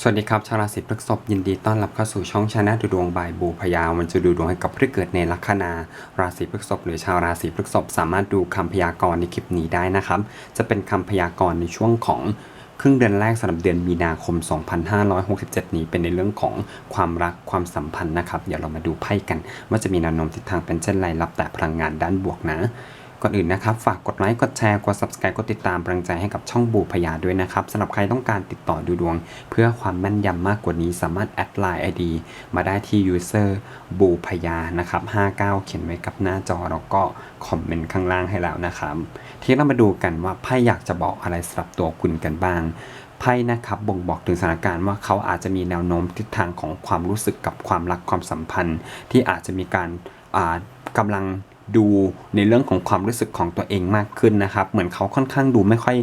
สวัสดีครับชาวราศีพฤษภยินดีต้อนรับเข้าสู่ช่องชาแนลดูดวงบายบูพยาวันจะดูดวงให้กับผู้ที่เกิดในลัคนา ราศีพฤษภหรือชาวราศีพฤษภสามารถดูคำพยากรณ์ในคลิปนี้ได้นะครับ จะเป็นคำพยากรณ์ในช่วงของครึ่งเดือนแรกสำหรับเดือนมีนาคม 2567 นี้เป็นในเรื่องของความรักความสัมพันธ์นะครับ เดี๋ยวเรามาดูไพ่กัน ว่าจะมีแนวโน้มทิศทางเป็นเช่นไรรับแต่พลังงานด้านบวกนะ ก่อนอื่นนะครับฝากกดไลค์กดแชร์กด subscribe กดติดตามกำลังใจให้กับช่องบูพยาด้วยนะครับสำหรับใครต้องการติดต่อดูดวง เพื่อความแม่นยำมากกว่านี้ สามารถแอดไลน์ ID มาได้ที่ user บูพยานะครับ59 เขียนไว้กับหน้าจอแล้วก็คอมเมนต์ข้างล่างให้แล้วนะครับทีนี้เรามาดูกันว่าไพ่อยากจะบอกอะไรสำหรับตัวคุณกันบ้างไพ่นะครับบ่งบอกถึงสถานการณ์ว่าเขาอาจจะมีแนวโน้มทิศทางของความรู้สึกกับความรักความสัมพันธ์ ที่อาจจะมีการกำลัง ดูในเรื่องของความรู้สึกของตัวเองมากขึ้นนะครับ เหมือนเขาค่อนข้างดูไม่ค่อย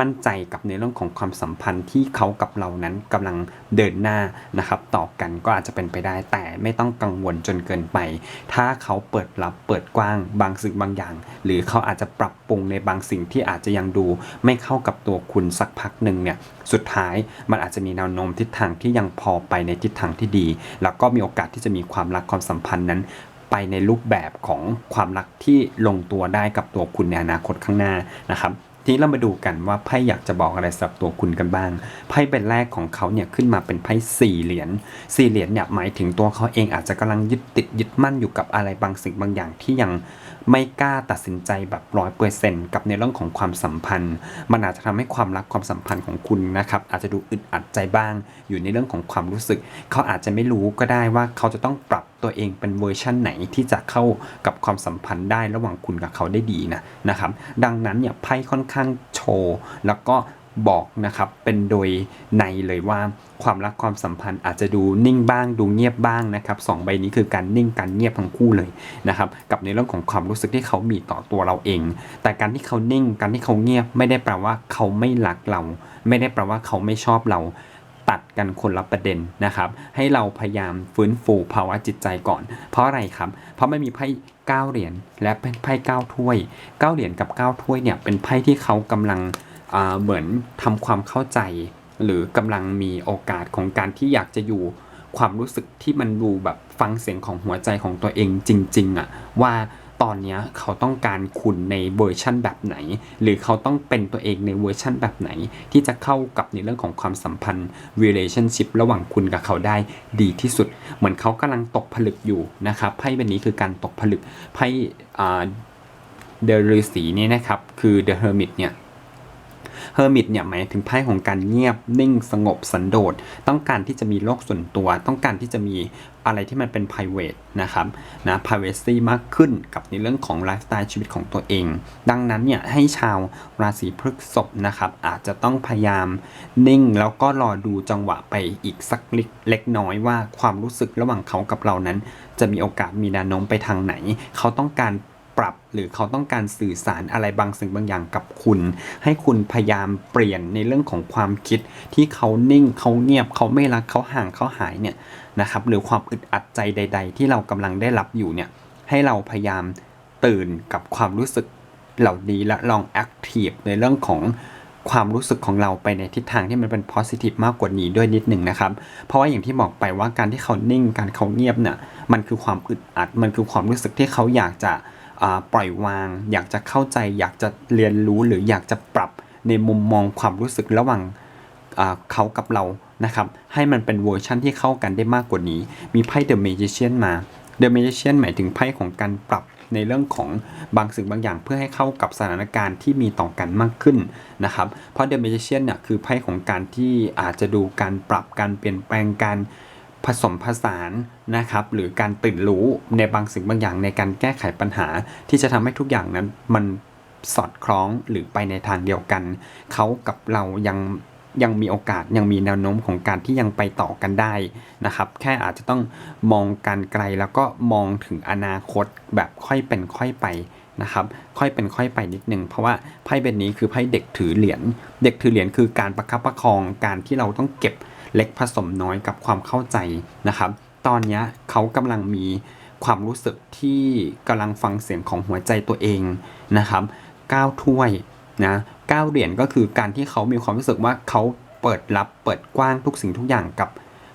มั่นใจกับในเรื่องของความสัมพันธ์ที่เขากับเรานั้นกำลังเดินหน้านะครับต่อกันก็อาจจะเป็นไปได้ แต่ไม่ต้องกังวลจนเกินไป ถ้าเขาเปิดรับเปิดกว้างบางสิ่งบางอย่าง หรือเขาอาจจะปรับปรุงในบางสิ่งที่อาจจะยังดู ไม่เข้ากับตัวคุณสักพักหนึ่งเนี่ยสุดท้ายมันอาจจะมีแนวโน้มทิศทางที่ยังพอไปในทิศทางที่ดี แล้วก็มีโอกาสที่จะมีความรักความสัมพันธ์นั้น ไปในรูปแบบของความรักที่ลงตัวได้กับตัวคุณในอนาคตข้างหน้านะครับทีนี้เรามาดูกันว่าไพ่อยากจะบอกอะไรสำหรับตัวคุณกันบ้าง ไพ่เป็นแรกของเขาเนี่ยขึ้นมาเป็นไพ่สี่เหรียญสี่เหรียญเนี่ยหมายถึงตัวเขาเองอาจจะกำลังยึดติดยึดมั่นอยู่กับอะไรบางสิ่งบางอย่างที่ยัง ไม่กล้าตัดสินใจแบบร้อยเปอร์เซนต์กับในเรื่องของความสัมพันธ์ มันอาจจะทำให้ความรักความสัมพันธ์ของคุณนะครับอาจจะดูอึดอัดใจบ้าง อยู่ในเรื่องของความรู้สึก เขาอาจจะไม่รู้ก็ได้ว่าเขาจะต้องปรับตัวเองเป็นเวอร์ชั่นไหนที่จะเข้ากับความสัมพันธ์ได้ระหว่างคุณกับเขาได้ดีนะนะครับ ดังนั้นเนี่ยไพ่ค่อนข้างโชว์แล้วก็ บอกนะครับ เป็นโดยในเลยว่าความรักความสัมพันธ์อาจจะดูนิ่งบ้างดูเงียบบ้างนะครับสองใบนี้คือการนิ่งการเงียบทั้งคู่เลยนะครับกับในเรื่องของความรู้สึกที่เขามีต่อตัวเราเอง แต่การที่เขานิ่งการที่เขาเงียบไม่ได้แปลว่าเขาไม่รักเรา ไม่ได้แปลว่าเขาไม่ชอบเราตัดกันคนละประเด็นนะครับ ให้เราพยายามฟื้นฟูภาวะจิตใจก่อน เพราะอะไรครับ เพราะไม่มีไพ่เก้าเหรียญและไพ่เก้าถ้วยเก้าเหรียญกับเก้าถ้วยเนี่ยเป็นไพ่ที่เขากำลัง เหมือนทำความเข้าใจ หรือกำลังมีโอกาสของการที่อยากจะอยู่ความรู้สึกที่มันดูแบบฟังเสียงของหัวใจของตัวเองจริงๆอะว่าตอนนี้เขาต้องการคุณในเวอร์ชั่นแบบไหน หรือเขาต้องเป็นตัวเองในเวอร์ชั่นแบบไหน ที่จะเข้ากับในเรื่องของความสัมพันธ์ relationship ระหว่างคุณกับเขาได้ดีที่สุด เหมือนเขากำลังตกผลึกอยู่นะครับไพ่ใบนี้คือการตกผลึกไพ่เดลฤาษีนี่นะครับ คือ the hermit เนี่ย เฮอร์มิตเนี่ยหมายถึงไพ่ของการเงียบนิ่งสงบสันโดษต้องการที่จะมีโลกส่วนตัว ต้องการที่จะมีอะไรที่มันเป็น p r i v a t นะครับนะ privacy มากขึ้นกับในเรื่องของไลฟ์สไตล์ชีวิตของตัวเอง ดังนั้นเนี่ยให้ชาวราศีพฤษภนะครับอาจจะต้องพยายามนิ่งแล้วก็รอดูจังหวะไปอีกสักเล็กน้อยว่าความรู้สึกระหว่างเขากับเรานั้น จะมีโอกาสมีแนวโน้มไปทางไหน เขาต้องการ ปรับ หรือเขาต้องการสื่อสารอะไรบางสิ่งบางอย่างกับคุณ ให้คุณพยายามเปลี่ยนในเรื่องของความคิดที่เขานิ่งเขาเงียบเขาไม่รักเขาห่างเขาหายเนี่ยนะครับหรือความอึดอัดใจใด ๆ ที่เรากำลังได้รับอยู่เนี่ยให้เราพยายามตื่นกับความรู้สึกเหล่านี้และลองแอคทีฟในเรื่องของความรู้สึกของเราไปในทิศทางที่มันเป็น positive มากกว่านี้ด้วยนิดหนึ่งนะครับ เพราะว่าอย่างที่บอกไปว่าการที่เขานิ่งการเขาเงียบเนี่ยมันคือความอึดอัด มันคือความรู้สึกที่เขาอยากจะ ปล่อยวาง อยากจะเข้าใจ อยากจะเรียนรู้หรืออยากจะปรับในมุมมองความรู้สึกระหว่างเขากับเรานะครับ ให้มันเป็นเวอร์ชั่นที่เข้ากันได้มากกว่านี้ มีไพ่ The Magician มา The Magician หมายถึงไพ่ของการปรับในเรื่องของบางสิ่งบางอย่างเพื่อให้เข้ากับสถานการณ์ที่มีต่อกันมากขึ้นนะครับ เพราะ The Magician เนี่ยคือไพ่ของการที่อาจจะดูการปรับการเปลี่ยนแปลงการ ผสมผสานนะครับหรือการตื่นรู้ในบางสิ่งบางอย่างในการแก้ไขปัญหา ที่จะทำให้ทุกอย่างนั้นมันสอดคล้องหรือไปในทางเดียวกัน เขากับเรายังยังมีโอกาสยังมีแนวโน้มของการที่ยังไปต่อกันได้นะครับ แค่อาจจะต้องมองการไกลแล้วก็มองถึงอนาคตแบบค่อยเป็นค่อยไปนะครับ ค่อยเป็นค่อยไปนิดนึงเพราะว่าไพ่ใบนี้คือไพ่เด็กถือเหรียญเด็กถือเหรียญคือการประคับประคองการที่เราต้องเก็บ เล็กผสมน้อยกับความเข้าใจนะครับ ตอนนี้เขากำลังมีความรู้สึกที่กำลังฟังเสียงของหัวใจตัวเองนะครับก้าวถ้วยนะก้าวเหรียญก็คือการที่เขามีความรู้สึกว่าเขาเปิดรับเปิดกว้างทุกสิ่งทุกอย่างกับ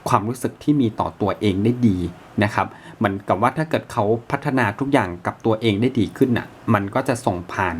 ความรู้สึกที่มีต่อตัวเองได้ดีนะครับเหมือนกับว่าถ้าเกิดเขาพัฒนาทุกอย่างกับตัวเองได้ดีขึ้นน่ะมันก็จะส่งผ่าน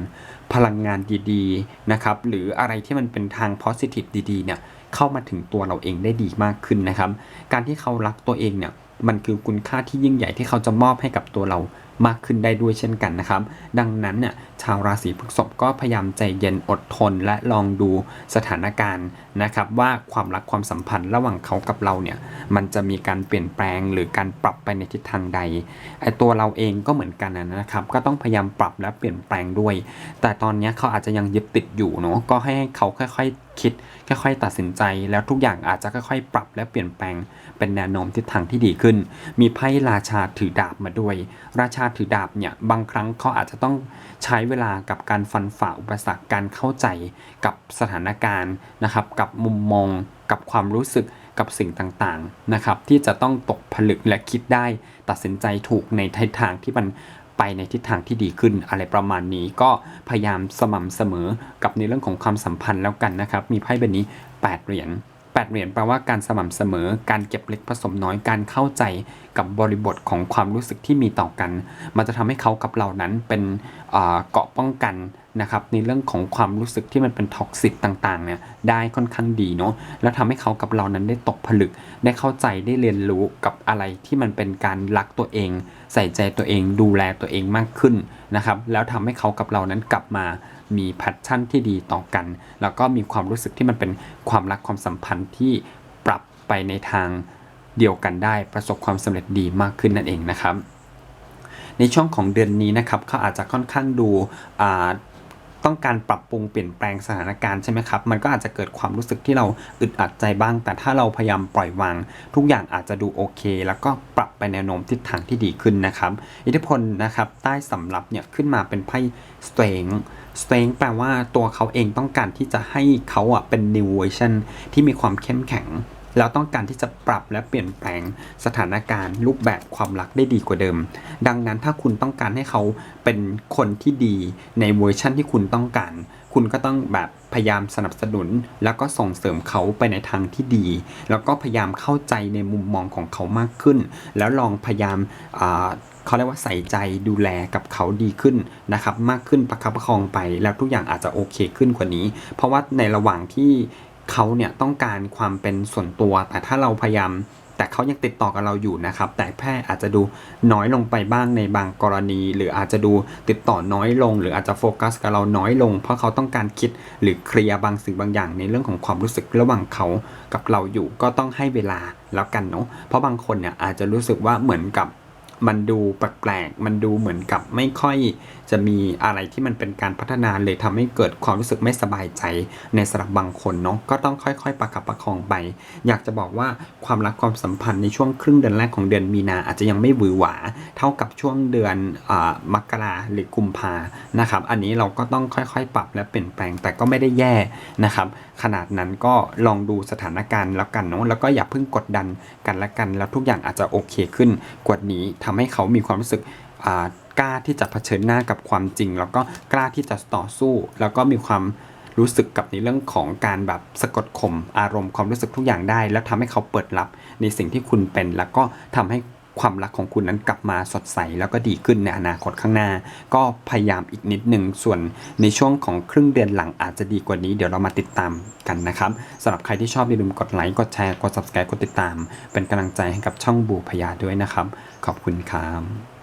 พลังงานดีๆนะครับหรืออะไรที่มันเป็นทาง positive ดีๆเนี่ย เข้ามาถึงตัวเราเองได้ดีมากขึ้นนะครับ การที่เขารักตัวเองเนี่ยมันคือคุณค่าที่ยิ่งใหญ่ที่เขาจะมอบให้กับตัวเรามากขึ้นได้ด้วยเช่นกันนะครับ ดังนั้นเนี่ยชาวราศีพฤษภก็พยายามใจเย็นอดทนและลองดูสถานการณ์นะครับว่าความรักความสัมพันธ์ระหว่างเขากับเราเนี่ยมันจะมีการเปลี่ยนแปลงหรือการปรับไปในทิศทางใดไอตัวเราเองก็เหมือนกันนะครับ ก็ต้องพยายามปรับและเปลี่ยนแปลงด้วย แต่ตอนนี้เขาอาจจะยังยึดติดอยู่เนาะก็ให้เขาค่อย ๆ คิดค่อยๆตัดสินใจ แล้วทุกอย่างอาจจะค่อยๆ ปรับและเปลี่ยนแปลง เป็นแนวโน้มทิศทางที่ดีขึ้น มีไพ่ราชาถือดาบมาด้วย ราชาถือดาบเนี่ยบางครั้งเขาอาจจะต้องใช้เวลากับการฟันฝ่าอุปสรรคการเข้าใจกับสถานการณ์นะครับกับมุมมองกับความรู้สึกกับสิ่งต่างๆนะครับที่จะต้องตกผลึกและคิดได้ตัดสินใจถูกในทิศทางที่มัน ไปในทิศทางที่ดีขึ้นอะไรประมาณนี้ก็พยายามสม่ำเสมอกับในเรื่องของความสัมพันธ์แล้วกันนะครับ มีไพ่ใบนี้ 8 เหรียญ 8เหรียญแปลว่าการสม่ำเสมอ การเก็บเล็กผสมน้อย การเข้าใจกับบริบทของความรู้สึกที่มีต่อกัน มันจะทำให้เขากับเรานั้นเป็นเกาะป้องกันนะครับในเรื่องของความรู้สึกที่มันเป็นท็อกซิกต่างๆเนี่ยได้ค่อนข้างดีเนาะแล้วทำให้เขากับเรานั้นได้ตกผลึก ได้เข้าใจได้เรียนรู้กับอะไรที่มันเป็นการรักตัวเอง ใส่ใจตัวเอง ดูแลตัวเองมากขึ้นนะครับแล้วทำให้เขากับเรานั้นกลับมา มีแพชชั่นที่ดีต่อกัน แล้วก็มีความรู้สึกที่มันเป็นความรักความสัมพันธ์ที่ปรับไปในทางเดียวกันได้ประสบความสำเร็จดีมากขึ้นนั่นเองนะครับ ในช่วงของเดือนนี้นะครับเขาอาจจะค่อนข้างดูอ่า ต้องการปรับปรุงเปลี่ยนแปลงสถานการณ์ใช่ไหมครับ มันก็อาจจะเกิดความรู้สึกที่เราอึดอัดใจบ้าง แต่ถ้าเราพยายามปล่อยวาง ทุกอย่างอาจจะดูโอเค แล้วก็ปรับไปแนวโน้มทิศทางที่ดีขึ้นนะครับ อิทธิพลนะครับใต้สำรับเนี่ยขึ้นมาเป็นไพ่ strength strength แปลว่าตัวเขาเองต้องการที่จะให้เขาอะเป็น new version ที่มีความเข้มแข็ง แล้วต้องการที่จะปรับและเปลี่ยนแปลงสถานการณ์รูปแบบความรักได้ดีกว่าเดิม ดังนั้นถ้าคุณต้องการให้เขาเป็นคนที่ดีในเวอร์ชั่นที่คุณต้องการ คุณก็ต้องแบบพยายามสนับสนุน แล้วก็ส่งเสริมเขาไปในทางที่ดี แล้วก็พยายามเข้าใจในมุมมองของเขามากขึ้น แล้วลองพยายามเขาเรียกว่าใส่ใจดูแลกับเขาดีขึ้นนะครับ มากขึ้นประคับประคองไปแล้วทุกอย่างอาจจะโอเคขึ้นกว่านี้ เพราะว่าในระหว่างที่ เขาเนี่ยต้องการความเป็นส่วนตัว แต่ถ้าเราพยายาม แต่เขายังติดต่อกับเราอยู่นะครับ แต่แพร่อาจจะดูน้อยลงไปบ้างในบางกรณี หรืออาจจะดูติดต่อน้อยลง หรืออาจจะโฟกัสกับเราน้อยลง เพราะเขาต้องการคิดหรือเคลียร์บางสิ่งบางอย่าง ในเรื่องของความรู้สึกระหว่างเขากับเราอยู่ ก็ต้องให้เวลาแล้วกันเนาะเพราะบางคนเนี่ยอาจจะรู้สึกว่าเหมือนกับ มันดูแปลกๆ มันดูเหมือนกับไม่ค่อยจะมีอะไรที่มันเป็นการพัฒนาเลยทำให้เกิดความรู้สึกไม่สบายใจในสำหรับบางคนเนาะก็ต้องค่อยๆ ประคับประคองไป อยากจะบอกว่าความรักความสัมพันธ์ในช่วงครึ่งเดือนแรกของเดือนมีนาอาจจะยังไม่หวือหวา เท่ากับช่วงเดือนอมกราหรือกุมภานะครับ อันนี้เราก็ต้องค่อยๆ ปรับและเปลี่ยนแปลงแต่ก็ไม่ได้แย่นะครับ ขนาดนั้นก็ลองดูสถานการณ์แล้วกันเนาะแล้วก็อย่าเพิ่งกดดันกันละกัน แล้วทุกอย่างอาจจะโอเคขึ้นกว่านี้ทำให้เขามีความรู้สึกอ่ากล้าที่จะเผชิญหน้ากับความจริง แล้วก็กล้าที่จะต่อสู้ แล้วก็มีความรู้สึกกับในเรื่องของการแบบสะกดข่มอารมณ์ความรู้สึกทุกอย่างได้ แล้วทำให้เขาเปิดรับในสิ่งที่คุณเป็น แล้วก็ทำให้ ความรักของคุณนั้นกลับมาสดใสแล้วก็ดีขึ้นในอนาคตข้างหน้า ก็พยายามอีกนิดหนึ่งส่วนในช่วงของครึ่งเดือนหลังอาจจะดีกว่านี้เดี๋ยวเรามาติดตามกันนะครับสำหรับใครที่ชอบอย่าลืมกดไลค์กดแชร์กด subscribe กดติดตาม เป็นกำลังใจให้กับช่องบูพยาด้วยนะครับ ขอบคุณครับ